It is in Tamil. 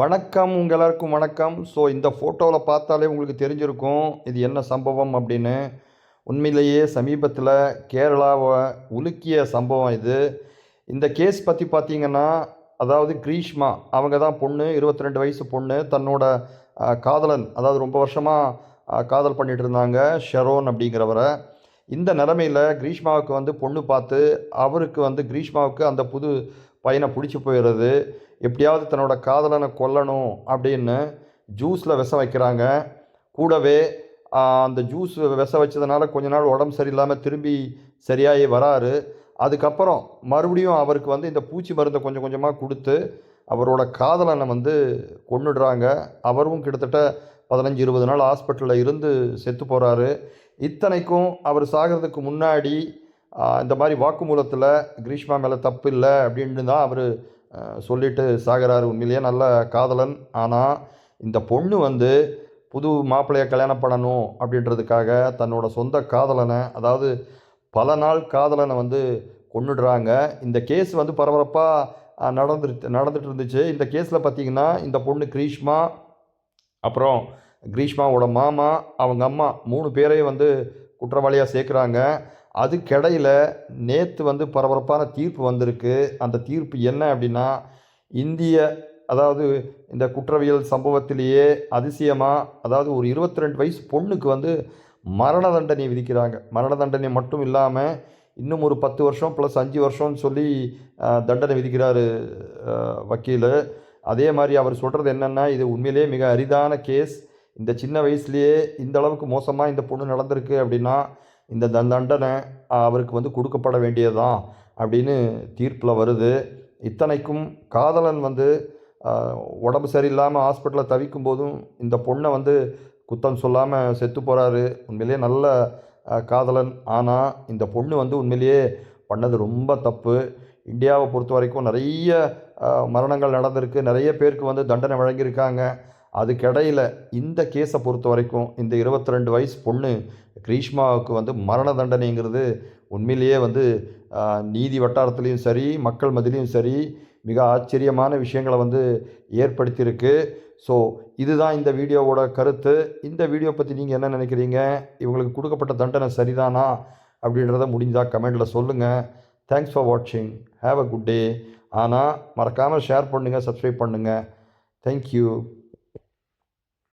வணக்கம் உங்கள் எல்லாருக்கும் வணக்கம். ஸோ இந்த ஃபோட்டோவில் பார்த்தாலே உங்களுக்கு தெரிஞ்சிருக்கும் இது என்ன சம்பவம் அப்படின்னு. உண்மையிலேயே சமீபத்தில் கேரளாவை உலுக்கிய சம்பவம் இது. இந்த கேஸ் பற்றி பார்த்தீங்கன்னா அதாவது கிரீஷ்மா அவங்க தான் பொண்ணு 22 ரெண்டு வயசு பொண்ணு தன்னோட காதலன் அதாவது ரொம்ப வருஷமாக காதல் பண்ணிகிட்டு இருந்தாங்க ஷெரோன் அப்படிங்கிறவரை. இந்த நிலமையில் கிரீஷ்மாவுக்கு வந்து பொண்ணு பார்த்து அவருக்கு வந்து கிரீஷ்மாவுக்கு அந்த புது பையனை பிடிச்சி போயிடுறது. எப்படியாவது தன்னோட காதலனை கொல்லணும் அப்படின்னு ஜூஸில் விஷம் வைக்கிறாங்க. கூடவே அந்த ஜூஸ் விஷம் வச்சதுனால கொஞ்ச நாள் உடம்பு சரியில்லாமல் திரும்பி சரியாகி வராரு. அதுக்கப்புறம் மறுபடியும் அவருக்கு வந்து இந்த பூச்சி மருந்தை கொஞ்சம் கொஞ்சமாக கொடுத்து அவரோட காதலனை வந்து கொண்டுடுறாங்க அவரும் கிட்டத்தட்ட பதினஞ்சு இருபது நாள் ஹாஸ்பிட்டலில் இருந்து செத்து போகிறாரு இத்தனைக்கும் அவர் சாகிறதுக்கு முன்னாடி இந்த மாதிரி வாக்குமூலத்தில் கிரீஷ்மா மேலே தப்பு இல்லை அப்படின்னு தான் அவர் சொல்லிட்டு சாகிறாரு உண்மையிலேயே நல்ல காதலன். ஆனால் இந்த பொண்ணு வந்து புது மாப்பிள்ளையை கல்யாணம் பண்ணணும் அப்படின்றதுக்காக தன்னோட சொந்த காதலனை அதாவது பல நாள் காதலனை வந்து கொண்டுடுறாங்க இந்த கேஸ் வந்து பரபரப்பாக நடந்துட்டு நடந்துட்டு இருந்துச்சு. இந்த கேஸில் பார்த்தீங்கன்னா இந்த பொண்ணு கிரீஷ்மா அப்புறம் கிரீஷ்மாவோட மாமா அவங்க அம்மா மூணு பேரையும் வந்து குற்றவாளியாக சேர்க்குறாங்க. அதுக்கிடையில் நேற்று வந்து பரபரப்பான தீர்ப்பு வந்திருக்கு. அந்த தீர்ப்பு என்ன அப்படின்னா இந்திய அதாவது இந்த குற்றவியல் சம்பவத்திலேயே அதிசயமாக அதாவது ஒரு 22 ரெண்டு வயசு பொண்ணுக்கு வந்து மரண தண்டனை விதிக்கிறாங்க. மரண தண்டனை மட்டும் இல்லாமல் இன்னும் ஒரு பத்து வருஷம் ப்ளஸ் அஞ்சு வருஷம்னு சொல்லி தண்டனை விதிக்கிறாரு வக்கீல். அதே மாதிரி அவர் சொல்கிறது என்னென்னா இது உண்மையிலேயே மிக அரிதான கேஸ் இந்த சின்ன வயசுலேயே இந்த அளவுக்கு மோசமாக இந்த பொண்ணு நடந்திருக்கு அப்படின்னா இந்த தண்டனை அவருக்கு வந்து கொடுக்கப்பட வேண்டியதுதான் அப்படின்னு தீர்ப்பில் வருது. இத்தனைக்கும் காதலன் வந்து உடம்பு சரியில்லாமல் ஹாஸ்பிட்டலில் தவிக்கும் போதும் இந்த பொண்ணை வந்து குத்தம் சொல்லாமல் செத்து போகிறாரு உண்மையிலேயே நல்ல காதலன். ஆனால் இந்த பொண்ணு வந்து உண்மையிலேயே பண்ணது ரொம்ப தப்பு. இந்தியாவை பொறுத்த வரைக்கும் நிறைய மரணங்கள் நடந்திருக்கு. நிறைய பேருக்கு வந்து தண்டனை வழங்கியிருக்காங்க. அதுக்கிடையில் இந்த கேஸை பொறுத்த வரைக்கும் இந்த 22 ரெண்டு வயசு பொண்ணு கிரீஷ்மாவுக்கு வந்து மரண தண்டனைங்கிறது உண்மையிலேயே வந்து நீதி வட்டாரத்துலேயும் சரி மக்கள் மதிலையும் சரி மிக ஆச்சரியமான விஷயங்களை வந்து ஏற்படுத்தியிருக்கு. ஸோ இதுதான் இந்த வீடியோவோட கருத்து. இந்த வீடியோ பற்றி நீங்கள் என்ன நினைக்கிறீங்க? இவங்களுக்கு கொடுக்கப்பட்ட தண்டனை சரிதானா? அப்படின்றத முடிஞ்சால் கமெண்டில் சொல்லுங்கள் தேங்க்ஸ் ஃபார் வாட்சிங் ஹாவ் அ குட் டே ஆனால் மறக்காமல் ஷேர் பண்ணுங்கள் சப்ஸ்கிரைப் பண்ணுங்கள் தேங்க்யூ